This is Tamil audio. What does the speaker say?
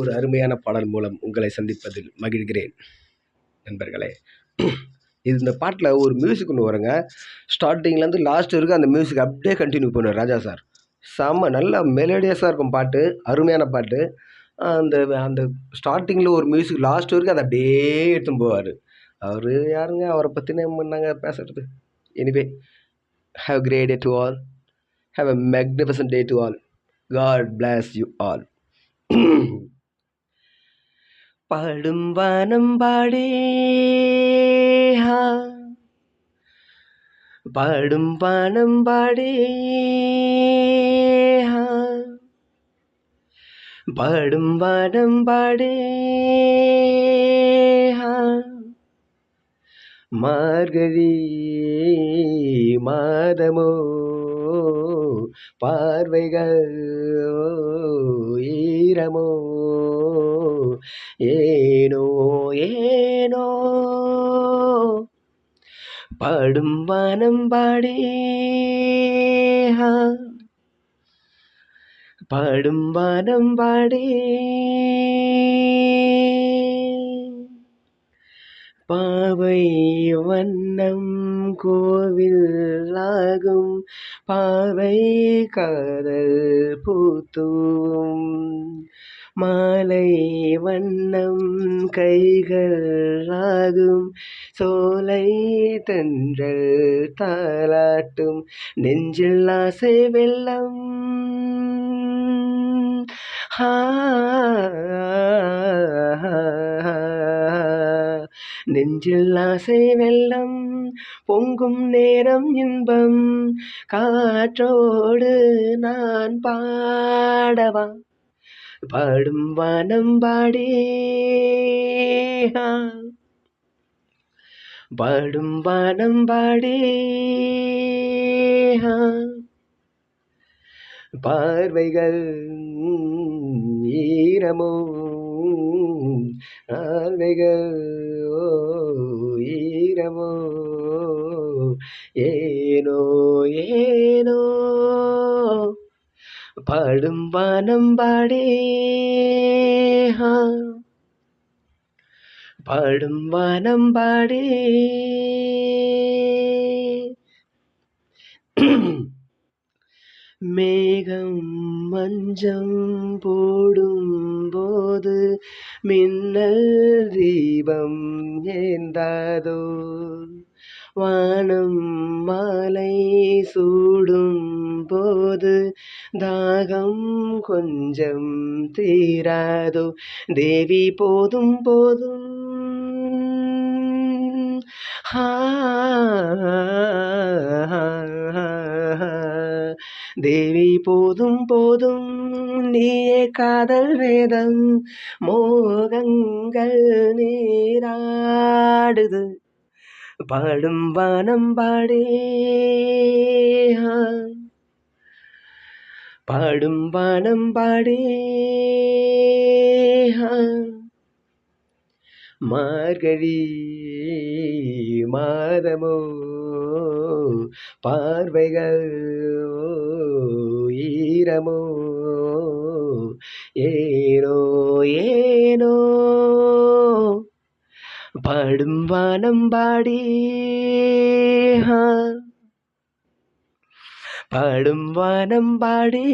ஒரு அருமையான பாடல் மூலம் உங்களை சந்திப்பதில் மகிழ்கிறேன். நண்பர்களே இது இந்த பாட்டில் ஒரு மியூசிக் ஒன்று வருங்க. ஸ்டார்டிங்லேருந்து லாஸ்ட் வரைக்கும் அந்த மியூசிக் அப்படியே கண்டினியூ பண்ணுவார் ராஜா சார். செம்ம நல்ல மெலோடியஸாக இருக்கும் பாட்டு அருமையான பாட்டு. அந்த அந்த ஸ்டார்டிங்கில் ஒரு மியூசிக் லாஸ்ட் வரைக்கும் அதை அப்படியே எடுத்துன்னு போவார். அவர் யாருங்க? அவரை பற்றி நம்ம நாங்கள் பேசுறது? Anyway have great day to all have a magnificent day to all God bless you all பாடும் வானம் பாடே ஹா பாடும் வானம் பாடே ஹா பாடும் வானம் பாடே ஹா மார்கழி மாதமோ பார்வைகள் ஈரமோ ஏனோ ஏனோ. பாடும் வானம் பாடே ஹா. பாடும் வானம் பாடே. பாவை வண்ணம் கோவில் ஆகும் பாவை காதல் பூத்தும். மாலை வண்ணம் கைகள் ஆகும் சோலை தென்றல் தாளாட்டும். நெஞ்சில் ஆசை வெள்ளம். ஹா. நெஞ்சில் ஆசை வெள்ளம். பொங்கும் நேரம் இன்பம். காற்றோடு நான் பாடவா? பாடும் வானம் பாடே. பாடும் வானம் பாடே. பார்வைகள் ஈரமோ ஆர்வைகள் ஓ ஏனோ ஏனோ? பாடும் வானம் பாடே பாடும் வானம் பாடே. மேகம் மஞ்சம் போடும் போது மின்னல் தீபம் ஏந்தாதோ வானம் மாலை சூடும் போது தாகம் கொஞ்சம் தீராதோ தேவி போதும் போதும். ஹா தேவி போதும் போதும் நீயே காதல் வேதம் மோகங்கள் நீராடுது. பாடும் வானம் பாடே. பாடும் வானம் பாடே. மார்கழி மாதமோ பார்வைகள் ஈரமோ ஏனோ ஏனோ பாடும் வானம் பாடே பாடும் வானம் பாடே